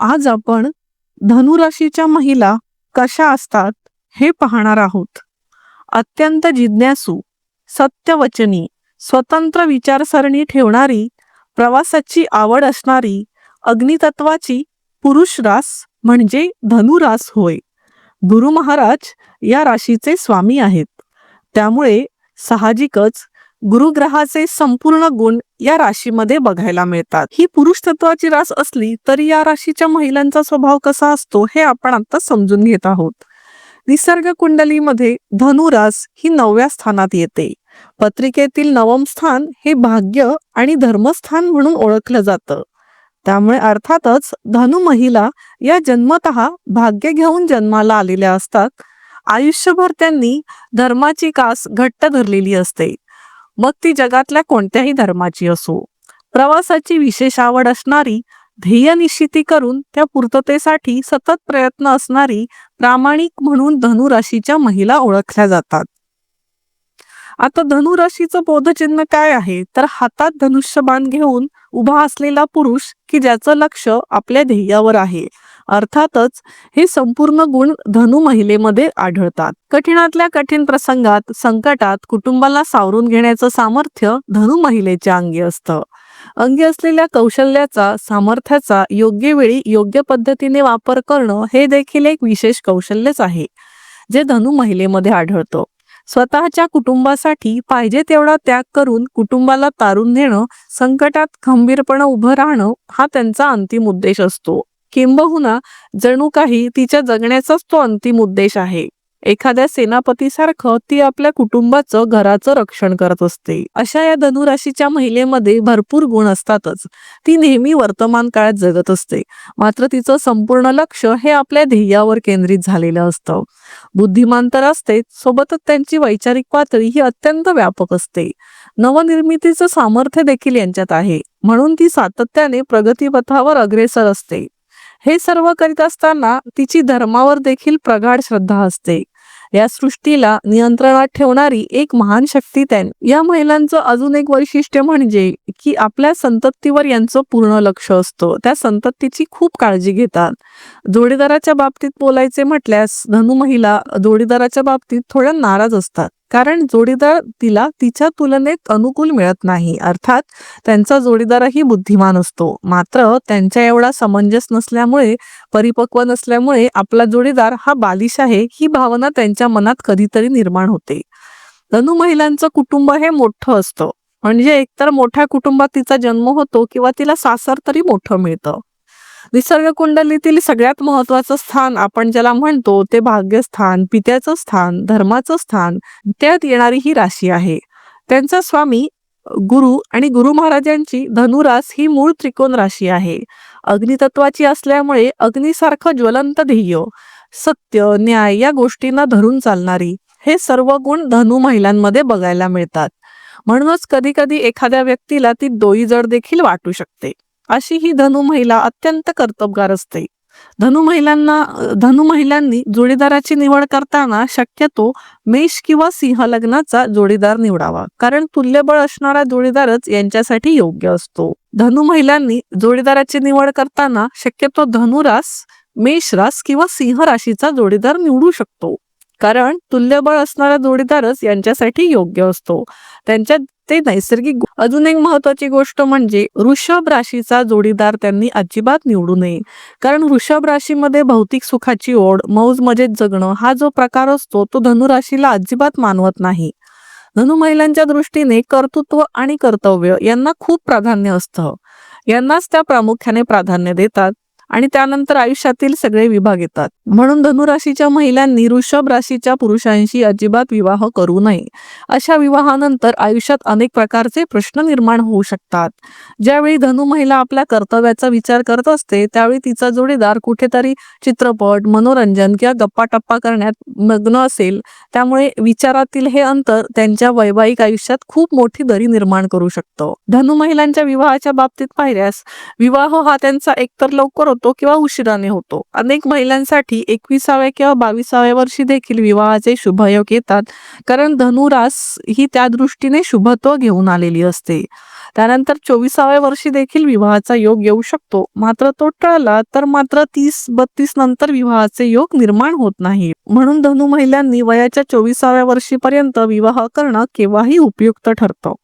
आज आपण धनुराशीच्या महिला कशा असतात हे पाहणार आहोत. अत्यंत जिज्ञासू सत्यवचनी स्वतंत्र विचारसरणी ठेवणारी प्रवासाची आवड असणारी अग्नितत्वाची पुरुष रास म्हणजे धनुरास होय. गुरु महाराज या राशीचे स्वामी आहेत. त्यामुळे साहजिकच गुरुग्रहाचे संपूर्ण गुण या राशीमध्ये बघायला मिळतात. ही पुरुष तत्वाची रास असली तरी या राशीच्या महिलांचा स्वभाव कसा असतो हे आपण आता समजून घेत आहोत. निसर्ग कुंडलीमध्ये धनुरास ही नवव्या स्थानात येते. पत्रिकेतील नवम स्थान हे भाग्य आणि धर्मस्थान म्हणून ओळखलं जातं. त्यामुळे अर्थातच धनु महिला या जन्मत भाग्य घेऊन जन्माला आलेल्या असतात. आयुष्यभर त्यांनी धर्माची कास घट्ट धरलेली असते. मग ती जगातल्या कोणत्याही धर्माची असो. प्रवासाची विशेष आवड असणारी ध्येय निश्चिती करून त्या पूर्ततेसाठी सतत प्रयत्न असणारी प्रामाणिक म्हणून धनुराशीच्या महिला ओळखल्या जातात. आता धनुराशीचं बोधचिन्ह काय आहे? तर हातात धनुष्यबाण घेऊन उभा असलेला पुरुष की ज्याचं लक्ष आपल्या ध्येयावर आहे. अर्थातच हे संपूर्ण गुण धनु महिलेमध्ये आढळतात. कठीणातल्या कठीण प्रसंगात संकटात कुटुंबाला सावरून घेण्याचं सामर्थ्य धनु महिलेच्या अंगी असतं. अंगी असलेल्या कौशल्याचा सामर्थ्याचा योग्य वेळी योग्य पद्धतीने वापर करणं हे देखील एक विशेष कौशल्यच आहे जे धनु महिलेमध्ये आढळतं. स्वतःच्या कुटुंबासाठी पाहिजे तेवढा त्याग करून कुटुंबाला तारून नेणं संकटात खंबीरपणे उभं राहणं हा त्यांचा अंतिम उद्देश असतो. किंबहुना जणू काही तिच्या जगण्याचाच तो अंतिम उद्देश आहे. एखाद्या सेनापतीसारखं ती आपल्या कुटुंबाचं घराचं रक्षण करत असते. अशा या धनुराशीच्या महिलेमध्ये भरपूर गुण असतातच. ती नेहमी वर्तमान काळात जगत असते. मात्र तिचं संपूर्ण लक्ष हे आपल्या ध्येयावर केंद्रित झालेलं असतं. बुद्धिमान तर असते सोबतच त्यांची वैचारिक पातळी ही अत्यंत व्यापक असते. नवनिर्मितीचं सामर्थ्य देखील यांच्यात आहे. म्हणून ती सातत्याने प्रगतीपथावर अग्रेसर असते. हे सर्व करीत असताना तिची धर्मावर देखील प्रगाढ श्रद्धा असते. या सृष्टीला नियंत्रणात ठेवणारी एक महान शक्ती त्यान. या महिलांचं अजून एक वैशिष्ट्य म्हणजे की आपल्या संततीवर यांचं पूर्ण लक्ष असतं. त्या संततीची खूप काळजी घेतात. जोडीदाराच्या बाबतीत बोलायचे म्हटल्यास धनु महिला जोडीदाराच्या बाबतीत थोड्या नाराज असतात. कारण जोडीदार तिला तिच्या तुलनेत अनुकूल मिळत नाही. अर्थात त्यांचा जोडीदारही बुद्धिमान असतो. मात्र त्यांच्या एवढा समंजस नसल्यामुळे परिपक्व नसल्यामुळे आपला जोडीदार हा बालिश आहे ही भावना त्यांच्या मनात कधीतरी निर्माण होते. धनु महिलांचं कुटुंब हे मोठं असतं. म्हणजे एकतर मोठ्या कुटुंबात तिचा जन्म होतो किंवा तिला सासर तरी मोठं मिळतं. निसर्ग कुंडलीतील सगळ्यात महत्वाचं स्थान आपण ज्याला म्हणतो ते भाग्यस्थान पित्याचं स्थान धर्माचं स्थान त्यात येणारी ही राशी आहे. त्यांचा स्वामी गुरु आणि गुरु महाराजांची धनुरास ही मूळ त्रिकोण राशी आहे. अग्नितत्वाची असल्यामुळे अग्निसारखं ज्वलंत ध्येय सत्य न्याय या गोष्टींना धरून चालणारी हे सर्व गुण धनु महिलांमध्ये बघायला मिळतात. म्हणूनच कधी कधी एखाद्या व्यक्तीला ती दोई जड देखील वाटू शकते. अशी ही धनु महिला अत्यंत कर्तबगार असते. धनु महिलांना धनु महिलांनी जोडीदाराची निवड करताना शक्यतो मेष किंवा सिंह लग्नाचा जोडीदार निवडावा कारण तुल्यबळ असणारा जोडीदारच यांच्यासाठी योग्य असतो. धनु महिलांनी जोडीदाराची निवड करताना शक्यतो धनुरास मेष रास किंवा सिंह राशीचा जोडीदार निवडू शकतो. कारण तुल्यबळ असणारा जोडीदारच यांच्यासाठी योग्य असतो. त्यांच्या ते नैसर्गिक अजून एक महत्वाची गोष्ट म्हणजे वृषभ राशीचा जोडीदार त्यांनी अजिबात निवडू नये. कारण वृषभ राशीमध्ये भौतिक सुखाची ओढ मौज मजेत जगणं हा जो प्रकार असतो तो धनुराशीला अजिबात मानवत नाही. धनु महिलांच्या दृष्टीने कर्तृत्व आणि कर्तव्य यांना खूप प्राधान्य असतं. यांनाच त्या प्रामुख्याने प्राधान्य देतात. आणि त्यानंतर आयुष्यातील सगळे विभाग येतात. म्हणून धनुराशीच्या महिलांनी ऋषभ राशीच्या पुरुषांशी अजिबात विवाह करू नये. अशा विवाहानंतर आयुष्यात अनेक प्रकारचे प्रश्न निर्माण होऊ शकतात. ज्यावेळी धनु महिला आपल्या कर्तव्याचा विचार करत असते त्यावेळी तिचा जोडीदार कुठेतरी चित्रपट मनोरंजन किंवा गप्पा टप्पा करण्यात मग्न असेल. त्यामुळे विचारातील हे अंतर त्यांच्या वैवाहिक आयुष्यात खूप मोठी दरी निर्माण करू शकतो. धनु महिलांच्या विवाहाच्या बाबतीत पाहिल्यास विवाह हा त्यांचा एकतर लवकर होतो किंवा उशिराने होतो. अनेक महिलांसाठी एकविसाव्या किंवा बावीसाव्या वर्षी देखील विवाहाचे शुभयोग येतात. कारण धनुरास ही त्या दृष्टीने शुभत्व घेऊन आलेली असते. त्यानंतर चोवीसाव्या वर्षी देखील विवाहाचा योग येऊ शकतो. मात्र तो टळला तर मात्र तीस बत्तीस नंतर विवाहाचे योग निर्माण होत नाही. म्हणून धनु महिलांनी वयाच्या चोवीसाव्या वर्षीपर्यंत विवाह करणं केव्हाही उपयुक्त ठरतं.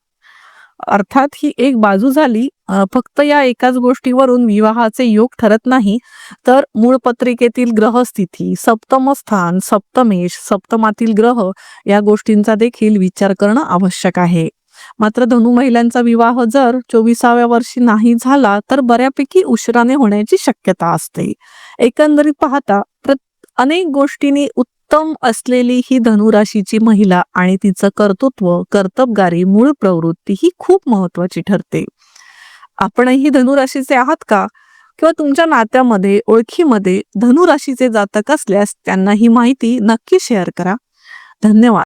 अर्थात ही एक बाजू झाली. फक्त या एकाच गोष्टीवरून विवाहाचे योग ठरत नाही. तर मूळ पत्रिकेतील ग्रहस्थिती सप्तम स्थान सप्तमेश सप्तमातील ग्रह या गोष्टींचा देखील विचार करणं आवश्यक आहे. मात्र धनु महिलांचा विवाह जर चोवीसाव्या वर्षी नाही झाला तर बऱ्यापैकी उशिराने होण्याची शक्यता असते. एकंदरीत पाहता अनेक गोष्टींनी उत्तम असलेली ही धनुराशीची महिला आणि तिचं कर्तृत्व कर्तबगारी मूळ प्रवृत्ती ही खूप महत्वाची ठरते. आपणही धनुराशीचे आहात का? किंवा तुमच्या नात्यामध्ये ओळखीमध्ये धनुराशीचे जातक असल्यास त्यांना ही माहिती नक्की शेअर करा. धन्यवाद.